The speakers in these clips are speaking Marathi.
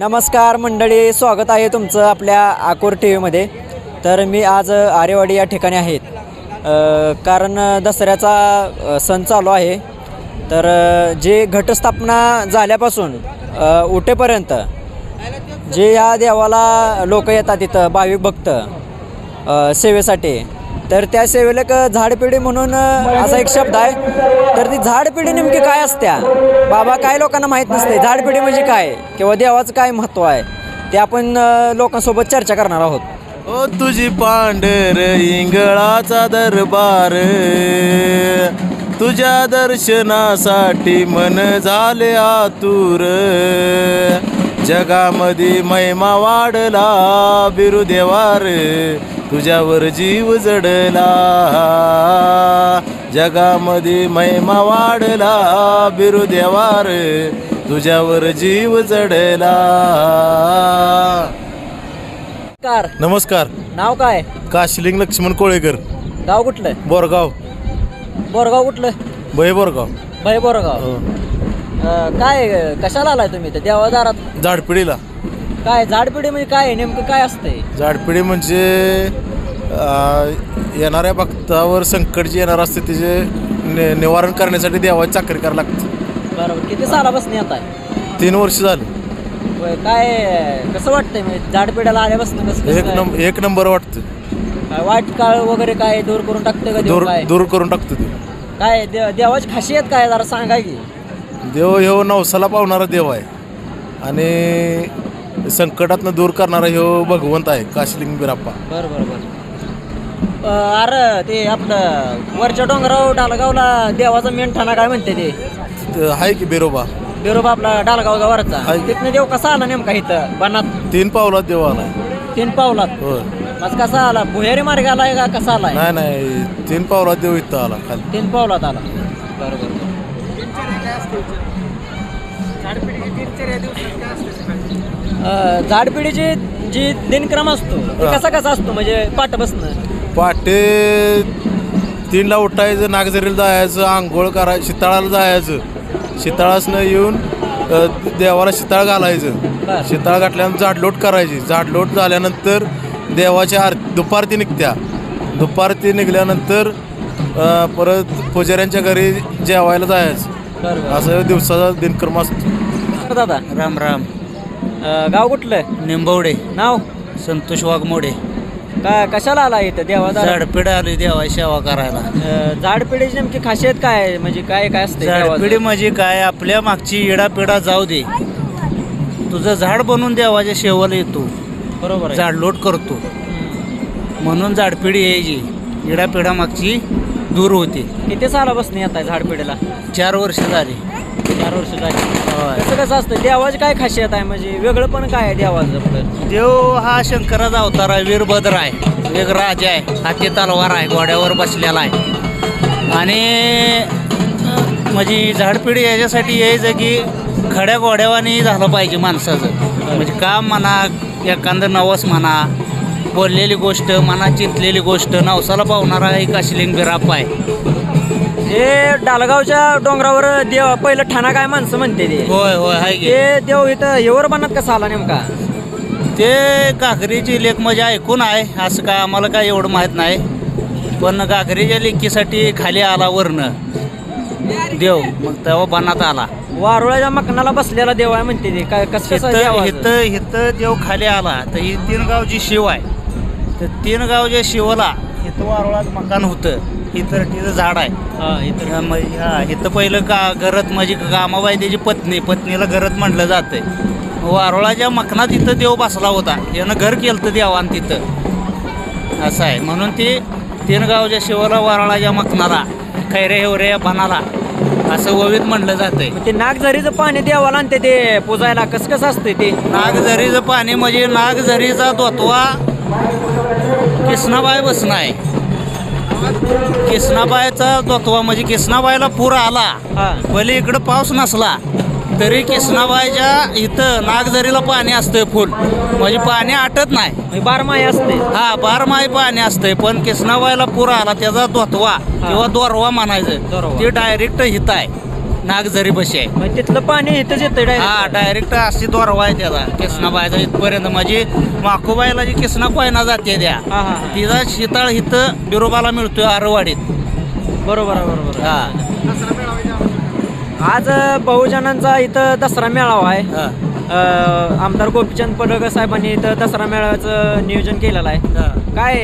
नमस्कार मंडळी स्वागत आहे तुमचं आपल्या आकोर टी व्हीमध्ये तर मी आज आरेवाडी या ठिकाणी आहेत कारण दसऱ्याचा सण चालू आहे. तर जे घटस्थापना झाल्यापासून उठेपर्यंत जे या देवाला लोक येतात तिथं भाविक भक्त सेवेसाठी तर त्या सेवेला झाडपिढी म्हणून असा एक शब्द आहे. तर ती झाडपिढी नेमकी काय असत्या? बाबा काय लोकांना माहीत नसते झाडपिढी म्हणजे काय? किंवा देवाचं काय महत्त्व आहे? ते आपण लोकांसोबत चर्चा करणार आहोत. ओ तुझी पांढर इंगळाचा दरबार. तुझ्या दर्शनासाठी मन झाले आतुर. जगामध्ये महिमा वाढला बिरुदेवार. तुझ्यावर जीव जडला. जगामध्ये महिमा वाढला. बिरुदेवार तुझ्यावर जीव जडला. कार नमस्कार. नाव काय? काशिलिंग लक्ष्मण कोळेकर. गाव कुठलं? बोरगाव. बोरगाव कुठलं? भय बोरगाव. भय बोरगाव. हो. अ, काय कशाला आलाय तुम्ही देवादारात? झाडपिढीला. काय झाडपिढी म्हणजे काय आहे? नेमकं काय असतंय? झाडपिढी म्हणजे अं, येणाऱ्या भक्तावर संकट जे येणार असते त्याचे नि निवारण करण्यासाठी देवाची चाकरी करावी लागते. बरोबर. किती सालापासून येत आहे? तीन वर्ष झाली. होय, काय कसं वाटतंय? म्हणजे झाडपिढ्याला आल्यापासून कसं कसं एक काय? नंबर एक नंबर वाटतं काय वाईट काळ वगैरे काय दूर करून टाकते का देव दूर काय? दूर करून टाकतो ते काय दे- देवाची खासियत काय जरा सांगा की. देव ह्यो नवसाला पावणारा देव आहे. आणि संकटातनं दूर करणारा ह्यो भगवंत आहे काशिलिंग बिराप्पा बर बर बर. अ, अरे ते आपलं वरच्या डोंगराव डालगावला देवाचा मेन ठाणा काय म्हणते ते? त- आहे की बिरोबा. बिरोबा आपला डालगावचा वरचा हाय. तिथनं देव कसा आला नेमका इथं बनात? तीन पावलात देव आलाय. तीन पावलात? होय. मग कसा आला? भुयारी मार्ग आलाय का कसा आलाय? नाही नाही तीन पावलात देव इथं आला खाली. तीन पावलात आला. बरोबर झाडपिढीची जी दिनक्रम असतो ते हा. कसा कसा असतो? म्हणजे पाठ बसणं. पहाटे तीनला उठायचं नागझरीला जायचं आंघोळ करायचं शिताळाला जायचं. शिताळासनं येऊन अ, देवाला शिताळ घालायचं. शिताळ घातल्यानंतर झाडलोट करायची. झाडलोट झाल्यानंतर देवाची आर दुपारती निघत्या. दुपारती निघल्यानंतर अ, परत पुजाऱ्यांच्या घरी जेवायला जायचं. बरोबर असं दिवसाचा दिनक्रम असतो. दादा. राम राम. गाव कुठलं? निंबवडे. नाव? संतोष वाघमोडे. का कशाला आला इथं देवाचा झाडपिढ आली देवा सेवा करायला. झाडपिढीची नेमकी खासियत काय आहे? म्हणजे काय काय असते झाडपिढी म्हणजे काय? आपल्या मागची इडापिडा जाऊ दे. तुझं झाड बनवून देवाच्या शेवाला येतो. बरोबर आहे. झाडलोट करतो. हम्म. म्हणून झाडपिढी यायची. इडापिडा मागची दूर होते. किती सालापासून येत आहे झाडपिढीला? चार वर्ष झाली. चार वर्ष झाली. कसं कसं असतं देवाची काय खासियत आहे? म्हणजे वेगळं पण काय आहे देवाचं आपलं देव हा शंकराचा अवतार आहे वीरभद्र आहे. एक राजा आहे हाती तलवार आहे घोड्यावर बसलेला आहे. आणि म्हणजे झाडपिढी याच्यासाठी यायचं की खड्या घोड्यावानी झालं पाहिजे माणसाचं. म्हणजे काम म्हणा एखादं नवस म्हणा बोललेली गोष्ट मनात चिंतलेली गोष्ट नवसाला पावणारा एक अशिलिंग बिराप आहे. हे डालगावच्या डोंगरावर देव पहिलं ठाणा काय माणसं म्हणते ते. होय होय की. ते देव इथं येवर बनत कसा आला नेमका? ते काकरीची लेख म्हणजे ऐकून आहे असं काय आम्हाला काय एवढं माहीत नाही. पण काकरीच्या लेखीसाठी खाली आला वरनं. देव मग तेव्हा बनात आला. वारुळाच्या मकनाला बसलेला देव आहे म्हणते ते. काय कसं कसं देवाचं? इथं इथं देव खाली आला. तर ही तीन गावची शिव आहे. तर तीन गावच्या शिवला इथं वारुळात मकान होतं. इथं तिथं झाड आहे. हा, इथं. हा, मग हा इथं पहिलं का घरात म्हणजे कामाबाई त्याची पत्नी पत्नीला घरात म्हटलं जातंय. वारुळाच्या मखनात इथं देव बसला होता यानं घर केलं तर देवान तिथं. असं आहे. म्हणून ते तीन गावच्या शिवाला वारुळाच्या मखनाला खैरे हेवरे बनाला असं ववीत म्हटलं जातंय. ते नागझरीचं पाणी देवाला आणते ते पुजायला. कसं कसं असते ते? नागझरीचं पाणी म्हणजे नागझरीचा दोतवा किसनाबाई बसणं आहे. किसनाबाईचा दोतवा म्हणजे किसनाबाईला पूर आला हा. भले इकडं पाऊस नसला तरी किसनाबाईच्या इथं नागझरीला पाणी असतंय फुल. म्हणजे पाणी आटत नाही. म्हणजे बारमाही असते. हा बारमाही पाणी असतंय पण किसनाबाईला पूर आला त्याचा दोतवा किंवा दोरवा म्हणायचं. दोरवा. ते डायरेक्ट हित आहे नागझरी बशी आहे म्हणजे तिथलं पाणी इथंच येतं हा डायरेक्ट डायरेक्ट अशी दोरवा आहे त्याचा कृष्णाबाईचा इथपर्यंत. म्हणजे माखोबाईला जी कृष्णा कोयना जाते त्या हा हा हा. तिचा शीतळ इथं बिरोबाला मिळतोय आरवाडीत. बरोबर आहे, बरोबर आहे. हा. आज अ, बहुजनांचा इथं दसरा मेळावा आहे. हा. अ, आमदार गोपीचंद पडळकर साहेबांनी इथं दसरा मेळाव्याचं नियोजन केलेलं आहे. हा. काय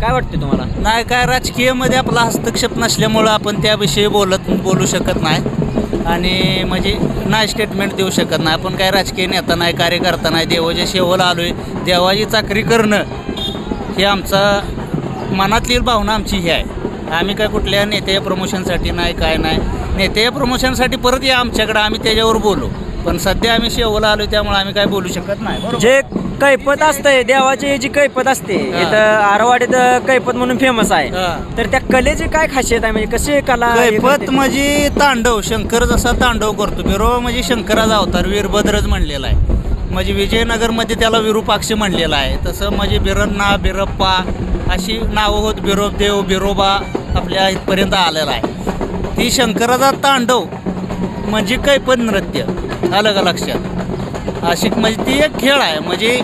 काय वाटते तुम्हाला? नाही काय राजकीयमध्ये आपला हस्तक्षेप नसल्यामुळं आपण त्याविषयी बोलत बोलू शकत नाही. आणि म्हणजे नाही स्टेटमेंट देऊ शकत नाही. आपण काय राजकीय नेता नाही कार्यकर्ता नाही देवाच्या शेवला आहे देवाची चाकरी करणं हे आमचा मनातली भावना आमची ही आहे. आम्ही काय कुठल्या नेत्या प्रमोशनसाठी नाही काय नाही. नेत्या प्रमोशनसाठी परत या आमच्याकडं आम्ही त्याच्यावर बोलू. पण सध्या आम्ही शेवला आलो त्यामुळे आम्ही काय बोलू शकत नाही. जे कैपत असते देवाची जी कैपत असते. इथं आरवाडीत कैपत म्हणून फेमस आहे. तर त्या कलेची काय खासियत आहे? म्हणजे कशी कला कैपत? म्हणजे तांडव शंकर जसा तांडव करतो. बिरो म्हणजे शंकराचा अवतार वीरभद्रच म्हणलेला आहे. म्हणजे विजयनगरमध्ये त्याला विरूपाक्ष म्हणलेला आहे. तसं म्हणजे बिरण्णा बिरप्पा अशी नावं होत बिरोब देव बिरोबा आपल्या इथपर्यंत आलेला आहे. ती शंकराचा तांडव म्हणजे कैपत नृत्य. आलं का लक्षात? अशी म्हणजे ती एक खेळ आहे. म्हणजे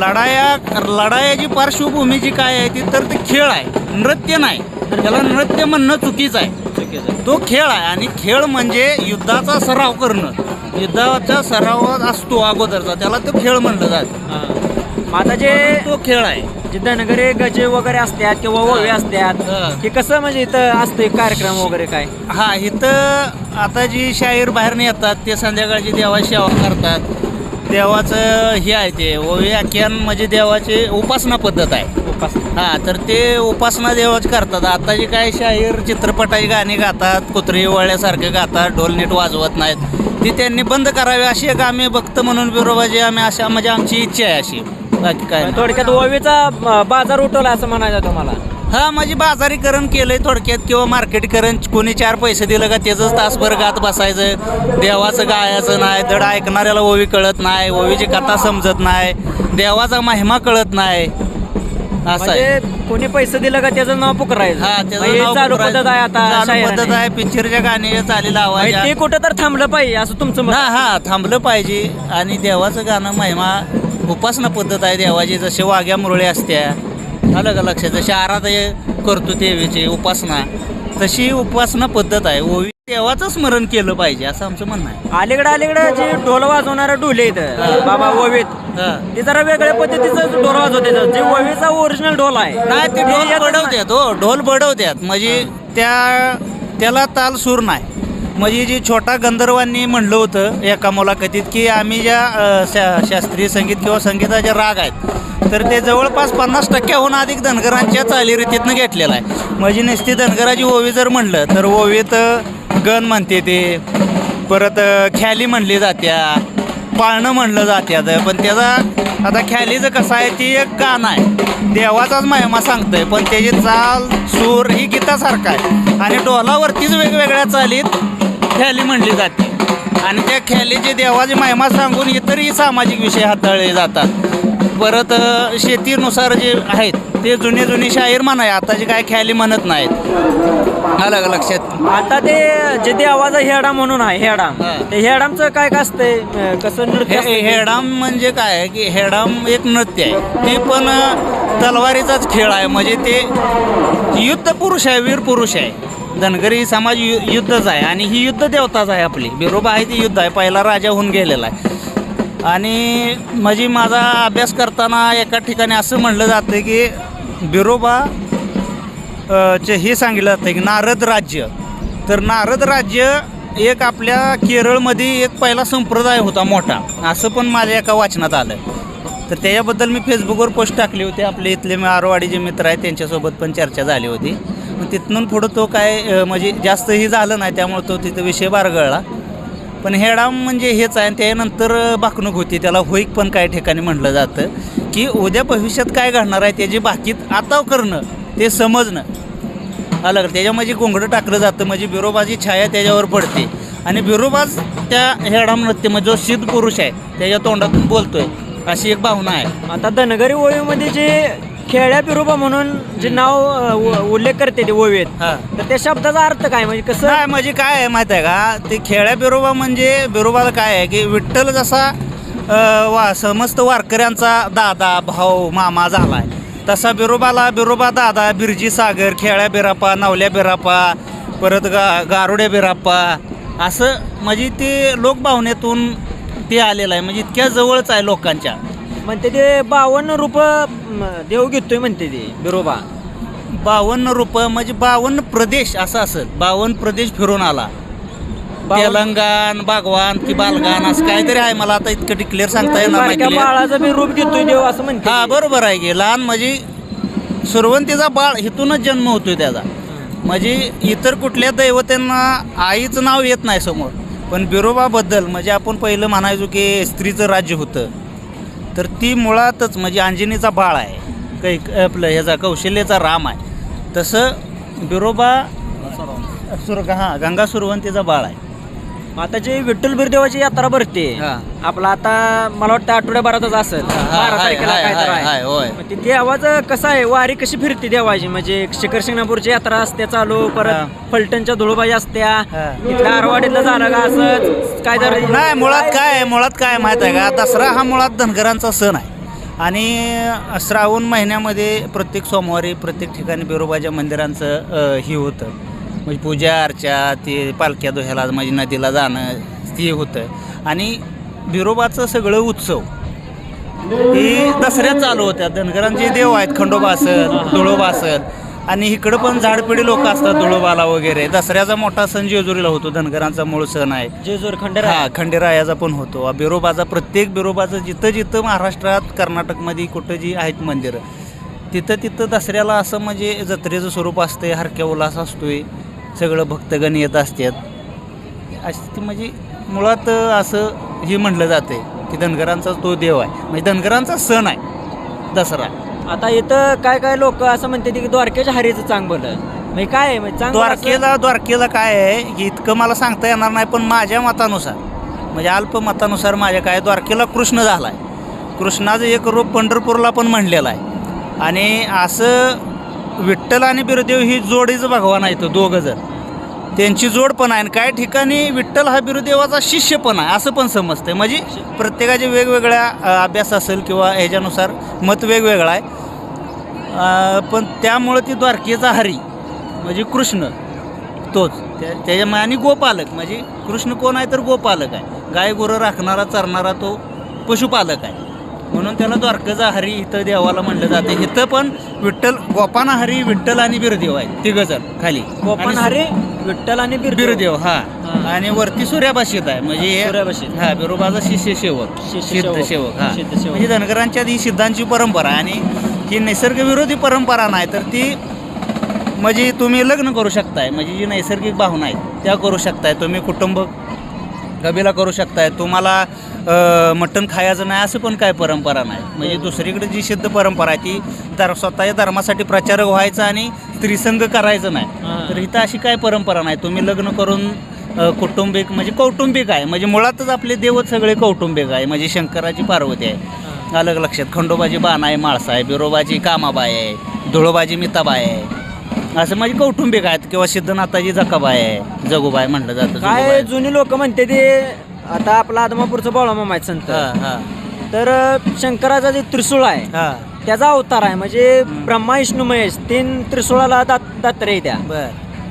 लढाया लढायाची पार्श्वभूमी जी काय आहे ती तर ते खेळ आहे. नृत्य नाही. त्याला नृत्य म्हणणं चुकीचं आहे. चुकीचं. तो खेळ आहे आणि खेळ म्हणजे युद्धाचा सराव करणं. युद्धाचा सराव असतो अगोदरचा. त्याला तो खेळ म्हणलं जातं. आता जे तो खेळ आहे. जे धनगरे गजे वगैरे असतात किंवा ओवे असतात हा. कसं म्हणजे इथं असते कार्यक्रम वगैरे काय? हा इथं आता जी शाहीर बाहेर येतात ते संध्याकाळची देवाची सेवा करतात. देवाचं हे आहे ते ओवे आख्यान म्हणजे देवाची उपासना पद्धत आहे उपासना. हा तर ते उपासना देवाच करतात आता जे काय शाहीर चित्रपटाची गाणी गातात कुत्री वळल्यासारखे गातात ढोल नीट वाजवत नाहीत ती त्यांनी बंद करावी अशी एक आम्ही भक्त म्हणून बिरोबाजी आम्ही अशा म्हणजे आमची इच्छा आहे अशी बाकी काय नाही. थोडक्यात ओवीचा अं, बाजार उठवला असं म्हणायचं तुम्हाला हा म्हणजे बाजारीकरण केलंय थोडक्यात किंवा मार्केटकरण कोणी चार पैसे दिलं का त्याचंच तासभर गात बसायचं. देवाचं गायाचं नाही धड ऐकणाऱ्याला ओवी कळत नाही ओवीची कथा समजत नाही देवाचा महिमा कळत नाही. असं आहे. म्हणजे कोणी पैसे दिलं का त्याचं नाव पुकरायचं? हा त्याचं नाव चालू. पद्धत आहे आता चालू. पद्धत आहे पिक्चरच्या गाणी चालीला आवाज म्हणजे ते कुठं तर थांबलं पाहिजे असं तुमचं मत हा हा थांबलं पाहिजे. आणि देवाचं गाणं महिमा उपासना पद्धत आहे देवाची जसे वाघ्या मुरळे असत्या. आलं का लक्षात जशी आराधय करतो देवीची उपासना तशी उपासना पद्धत आहे. ओवी देवाचं स्मरण केलं पाहिजे असं आमचं म्हणणं आहे. अलीकडे अलीकडे जे ढोल वाजवणारे ढोले इथं बाबा ओवीत हा. ते जरा वेगळ्या पद्धतीचं ढोल वाजवते. जे ओवीचा ओरिजिनल ढोल आहे नाही ते ढोल. बडवतात हो ढोल बडवतात म्हणजे त्या त्याला ताल सूर नाही. म्हणजे जी छोटा गंधर्वांनी म्हणलं होतं एका मुलाखतीत की आम्ही ज्या अ, शा शास्त्रीय संगीत किंवा संगीताचे राग आहेत तर ते जवळपास पन्नास टक्क्याहून अधिक धनगरांच्या चालीरीतीतनं घेतलेलं आहे. म्हणजे नुसती धनगराची ओवी जर म्हणलं तर ओवीत गण म्हणते ते. परत ख्याली म्हणली जात्या पाळणं म्हणलं जात्यात. पण त्याचा आता ख्यालीचं कसं आहे ती एक गाणं आहे. देवाचाच महिमा सांगतोय पण त्याची चाल सूर ही गीतासारखा आहे. आणि डोलावरतीच वेगवेगळ्या चालीत ख्याली म्हणली जाते. आणि त्या ख्यालीची देवाची महिमा सांगून इतरही सामाजिक विषय हाताळले जातात. परत शेतीनुसार जे आहेत ते जुने जुने शाहीर म्हणाय आताचे काय ख्याली म्हणत नाहीत. का लक्षात? आता ते जे देवाचा हेडा म्हणून आहे हेडा हा. ते हेडामचं काय काय असतंय? कसं नृत्य हे ते? हेडाम म्हणजे काय? आहे की हेडाम एक नृत्य आहे. ते पण तलवारीचाच खेळ आहे. म्हणजे ते युद्ध पुरुष आहे वीर पुरुष आहे. धनगरी समाज यु युद्धच आहे. आणि ही युद्ध देवताच आहे आपली. बिरोबा आहे ती युद्ध आहे. पहिला राजा होऊन गेलेला आहे. आणि म्हणजे माझा अभ्यास करताना एका ठिकाणी असं म्हणलं जातं की बिरोबा चे हे सांगितलं जातं की नारद राज्य. तर नारद राज्य एक आपल्या केरळमध्ये एक पहिला संप्रदाय होता मोठा. असं पण माझ्या एका वाचनात आलं. तर त्याच्याबद्दल मी फेसबुकवर पोस्ट टाकली होती. आपले इथले मी आरवाडी जे मित्र आहेत त्यांच्यासोबत पण चर्चा झाली होती. मग तिथून पुढं तो काय म्हणजे म्हणजे जास्तही झालं नाही त्यामुळे तो तिथं विषय बारगळला. पण हेडाम म्हणजे हेच आहे आणि त्यानंतर बाकणूक होती. त्याला होईक पण काही ठिकाणी म्हटलं जातं की उद्या भविष्यात काय घडणार आहे त्याची बाकीत आताव करणं ते समजणं. आलं त्याच्यामध्ये गोंगडं टाकलं जातं म्हणजे बिरोबाची छाया त्याच्यावर पडते. आणि बिरोबाज त्या हेडाम नृत्यमध्ये जो सिद्ध पुरुष आहे त्याच्या तोंडातून बोलतोय अशी एक भावना आहे. आता धनगरी ओळीमध्ये जे खेळ्या बिरोबा म्हणून जे नाव अ, उ- उल्लेख करते ते ओवेत. हा. तर त्या शब्दाचा अर्थ काय? म्हणजे कसं? नाही म्हणजे काय आहे माहिती आहे का? ते खेळ्या बिरोबा म्हणजे बिरोबाला काय आहे की विठ्ठल जसा अ, वा समस्त वारकऱ्यांचा दादा भाऊ मामा झालाय. तसा बिरोबाला बिरोबा दादा बिरजी सागर खेळ्या बिरापा नवल्या बिरापा परत गा गारुड्या बिराप्पा असं म्हणजे ते लोकभावनेतून ते आलेलं आहे. म्हणजे इतक्या जवळच आहे लोकांच्या. म्हणते ते बावन्न रूप म, देव घेतोय म्हणते ते बिरोबा. बावन्न रुपये म्हणजे बावन्न प्रदेश असं असेल. बावन्न प्रदेश फिरून आला. तेलंगण बागवान की बालगान असं काहीतरी आहे मला आता इतकं डिक्लेअर सांगता येणार नाही बारक्या clear. बाळाचं बी रूप घेतोय देव असं म्हणते हा. बरोबर आहे की. लहान म्हणजे सुरवंतीचा बाळ इथूनच जन्म होतोय त्याचा. म्हणजे इतर कुठल्या दैवतांना आईचं नाव येत नाही समोर. पण बिरोबाबद्दल म्हणजे आपण पहिलं म्हणायचो की स्त्रीचं राज्य होतं. तर ती मुळातच म्हणजे अंजनीचा बाळ आहे. काही आपलं ह्याचा कौशल्याचा राम आहे. तसं बिरोबा सुर हां गंगा सुरवंतीचा बाळ आहे. आता जे विठ्ठल बिरदेवाची यात्रा भरते हा. आपला आता मला वाटतं आठवड्याभरातच असेल. बारा हाय, तारखेला हाय, काय तर हाय, हाय, होय. आहे मग ते देवाचं कसं आहे? वारी कशी फिरते देवाची? म्हणजे शिखर शिंगणापूरची यात्रा असते चालू हा. परत फलटणच्या धुळोबाई असत्या. हा. इथल्या आरवाडीतलं झालं का असंच? काय तर नाही मुळात काय आहे मुळात काय आहे माहीत आहे का? दसरा हा मुळात धनगरांचा सण आहे. आणि श्रावण महिन्यामध्ये प्रत्येक सोमवारी प्रत्येक ठिकाणी बिरोबाच्या मंदिरांचं अ, हे होतं. म्हणजे पूजा अर्चा ते पालख्या दोह्याला म्हणजे नदीला जाणं ते होतं. आणि बिरोबाचं सगळं उत्सव हे दसऱ्यात चालू होत्या. धनगरांचे देव आहेत खंडोबा असेल धुळोबा असेल. आणि इकडं पण झाडपिढी लोक असतात धुळोबाला वगैरे. दसऱ्याचा मोठा सण जेजुरीला होतो धनगरांचा मूळ सण आहे. जेजूर खंडेरा हा खंडेरायाचा पण होतो. बिरोबाचा प्रत्येक बिरोबाचं जिथं जिथं महाराष्ट्रात कर्नाटकमध्ये कुठं जी आहेत मंदिरं तिथं तिथं दसऱ्याला असं म्हणजे जत्रेचं स्वरूप असते हरक्या उल्हास असतोय. सगळं भक्तगण येत असतात. अशी ती म्हणजे मुळात असं हे म्हटलं जाते की धनगरांचा तो देव आहे. म्हणजे धनगरांचा सण आहे दसरा. आता इथं काय काय लोक असं म्हणते की द्वारकेच्या हरीचं चांग भलं म्हणजे काय आहे? म्हणजे चांगलं द्वारकेला द्वारकेला काय आहे? की इतकं मला सांगता येणार नाही पण माझ्या मतानुसार म्हणजे अल्प मतानुसार माझ्या काय द्वारकेला कृष्ण झाला आहे कृष्णाचं एक रूप पंढरपूरला पण म्हणलेलं आहे. आणि असं विठ्ठल आणि बिरुदेव ही जोडीचं भगवान आहे तो दोघं जण. त्यांची जोड पण आहे आणि काही ठिकाणी विठ्ठल हा बिरुदेवाचा शिष्य पण आहे असं पण समजतंय. म्हणजे प्रत्येकाचे वेगवेगळ्या अभ्यास असेल किंवा ह्याच्यानुसार मत वेगवेगळं आहे. पण त्यामुळं ती द्वारकेचा हरी म्हणजे कृष्ण तोच. त्या त्याच्या आणि गोपालक म्हणजे कृष्ण कोण आहे तर गोपालक आहे. गाय गुरं राखणारा चरणारा तो पशुपालक आहे. म्हणून त्याला द्वारकेचा हरी इथं देवाला म्हणलं जाते इथं पण विठ्ठल गोपाना हरी विठ्ठल आणि बिरदेव आहे तिघजण खाली गोपान हरी विठ्ठल आणि बिरदेव. हा. आणि वरती सूर्याभाषित आहे म्हणजे हे- सूर्याभाषित. हा बिरोबाचा शिष्य सेवक सिद्ध सेवक. हा. म्हणजे धनगरांच्या ही सिद्धांची परंपरा आहे आणि ही निसर्गविरोधी परंपरा नाही तर ती म्हणजे तुम्ही लग्न करू शकताय म्हणजे जी नैसर्गिक भावना आहे त्या करू शकताय तुम्ही कुटुंब कबिला करू शकताय. तुम्हाला मटण खायचं नाही असं पण काय परंपरा नाही. म्हणजे दुसरीकडे जी सिद्ध परंपरा आहे ती धर स्वतःच्या धर्मासाठी प्रचारक व्हायचं आणि स्त्रीसंग करायचं नाही. तर इथं अशी काय परंपरा नाही. तुम्ही लग्न करून कौटुंबिक म्हणजे कौटुंबिक आहे. म्हणजे मुळातच आपले देवच सगळे कौटुंबिक आहे. म्हणजे शंकराची पार्वती आहे. अलग लक्षात खंडोबाची बाण आहे माळसा आहे बिरोबाची कामाबाई आहे धुळोबाची मिताबाई आहे. असं म्हणजे कौटुंबिक आहेत किंवा सिद्धनाथाची जकाबाई आहे जगुबाई म्हटलं जातं काय जगुबाई. जुनी लोक म्हणते ते आता आपला आदमापूरचं बाळामामा आहेत संत. हा हा. तर शंकराचा जे त्रिशूळ आहे हा. त्याचा अवतार आहे म्हणजे ब्रह्मा विष्णू महेश तीन त्रिशूळाला दात दात्रे त्या. बर.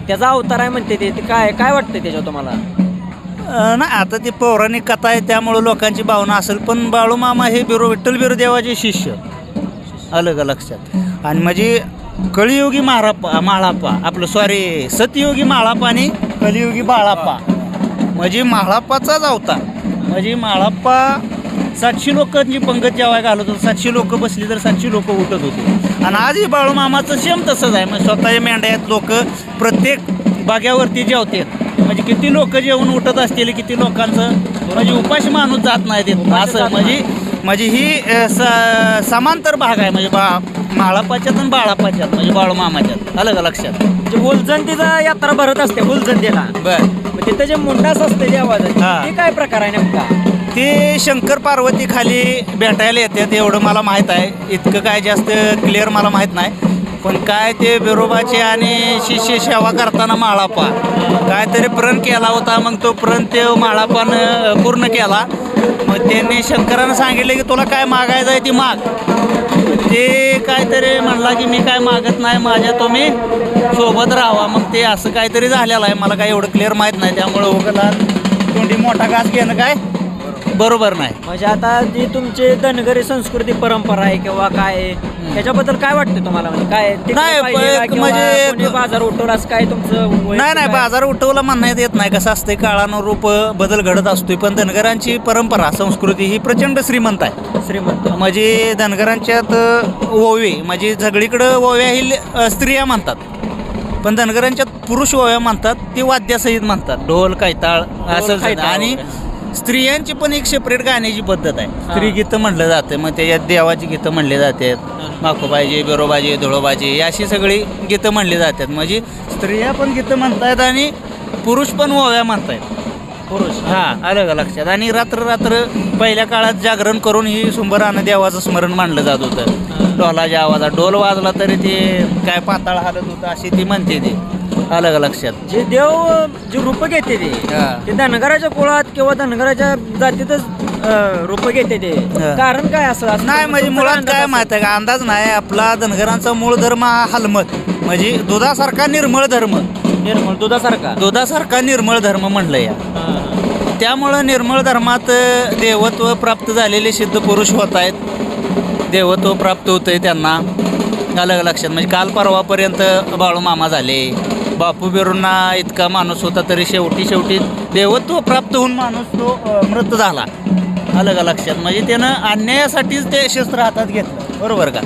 त्याचा अवतार आहे म्हणते ते ते काय काय वाटतं त्याच्यावर तुम्हाला? अ, नाही आता ती पौराणिक कथा आहे त्यामुळे लोकांची भावना असेल पण बाळूमामा हे बिरो विठ्ठल बिरोदेवाचे शिष्य. अलग लक्षात? आणि म्हणजे कलियुगी महाराप्पा माळाप्पा आपलं सॉरी सतयुगी माळाप्पा आणि कलियुगी बाळाप्पा म्हणजे माळाप्पाचाच अवतार. म्हणजे माळाप्पा सातशे लोकांची पंगत जेव्हा घालत होतं सातशे लोक बसली तर सातशे लोक उठत होते. आणि आजही बाळूमामाचं सेम तसंच आहे. म्हणजे स्वतःच्या मेंढ्यात लोक प्रत्येक बाग्यावरती जेवतात. म्हणजे किती लोक जेवून उठत असतील किती लोकांचं म्हणजे उपाशी माणूस जात नाही तिथं उपाशी असं म्हणजे म्हणजे ही समांतर भाग आहे. म्हणजे बा माळापाच्यात आणि बाळापाच्यात म्हणजे बाळूमामाच्यात अलग लक्षात? म्हणजे हुलजंतीचा यात्रा भरत असते हुलजंतीला बर. मग तिथं जे मुंडास असते देवाचं हा. ते काय प्रकार आहे नेमका? ते शंकर पार्वती खाली भेटायला येतात एवढं मला माहीत आहे. इतकं काय जास्त क्लिअर मला माहीत नाही. पण काय ते बिरोबाचे आणि शिष्य सेवा करताना माळापा. काहीतरी प्रण केला होता मग तो प्रण ते माळापानं पूर्ण केला. मग त्यांनी शंकरानं सांगितलं की तुला काय मागायचं आहे ती माग. ते काहीतरी म्हणला की मी काय मागत नाही माझ्या तुम्ही सोबत राहावा. मग ते असं काहीतरी झालेलं आहे. मला काय एवढं क्लिअर माहीत नाही. त्यामुळे उगा लहान तोंडी मोठा घास घेणं काय? बरोबर नाही. म्हणजे आता जी तुमची धनगरी संस्कृती परंपरा आहे किंवा काय आहे, त्याच्याबद्दल काय वाटतं तुम्हाला? म्हणजे काय नाही, पाहिजे का प- किंवा म्हणजे- कोणी बाजार उठवला असं काय तुमचं वैयक्तिक नाही नाही काय? बाजार उठवला म्हणण्यात येत नाही. कसं असते काळानुरूप बदल घडत असतोय पण धनगरांची परंपरा संस्कृती ही प्रचंड श्रीमंत आहे. श्रीमंत. म्हणजे धनगरांच्यात अ, ओवे म्हणजे सगळीकडं ओव्या ही ल- अ, स्त्रिया म्हणतात. पण धनगरांच्यात पुरुष ओव्या म्हणतात ती वाद्यासहित म्हणतात. ढोल कैताळ असं आणि वगैरे. स्त्रियांची पण एक सेपरेट गाण्याची पद्धत आहे. स्त्री गीतं म्हणलं जातं मग त्याच्यात देवाची गीतं म्हणली जातात माखोबाजी बिरोबाजी धुळोबाजी अशी सगळी गीतं म्हणली जातात. म्हणजे स्त्रिया पण गीतं म्हणतायत आणि पुरुष पण ओव्या म्हणतायत. पुरुष हा. आलं का लक्षात? आणि रात्र रात्र पहिल्या काळात जागरण करून ही सुंबरानं देवाचं स्मरण मानलं जात होतं. ढोलाच्या आवाजात ढोल वाजला तरी ते काय पाताळ हालत होतं अशी ती म्हणते ती. आलं का लक्षात जे देव जे रूप घेते ते हा. ते धनगराच्या कुळात किंवा धनगराच्या जातीतच रूप घेते ते. कारण काय असं असं नाही म्हणजे तुमचा मुळात अंदाज काय असेल? माहिती आहे का? अंदाज नाही. आपला धनगरांचा मूळ धर्म हा हलमत म्हणजे दुधासारखा निर्मळ धर्म. निर्मळ दुधासारखा? दुधासारखा निर्मळ धर्म म्हणलं या. हा. त्यामुळं निर्मळ धर्मात अ, देवत्व प्राप्त झालेले सिद्ध पुरुष होत आहेत. देवत्व प्राप्त होतंय त्यांना. अलग लक्षात म्हणजे काल परवापर्यंत बाळू मामा झाले. बापू बिरूंना इतका माणूस होता तरी शेवटी शेवटी देवत्व प्राप्त होऊन माणूस तो मृत झाला. आलं का लक्षात? म्हणजे त्यानं अन्यायासाठीच ते शस्त्र हातात घेतलं. बरोबर का?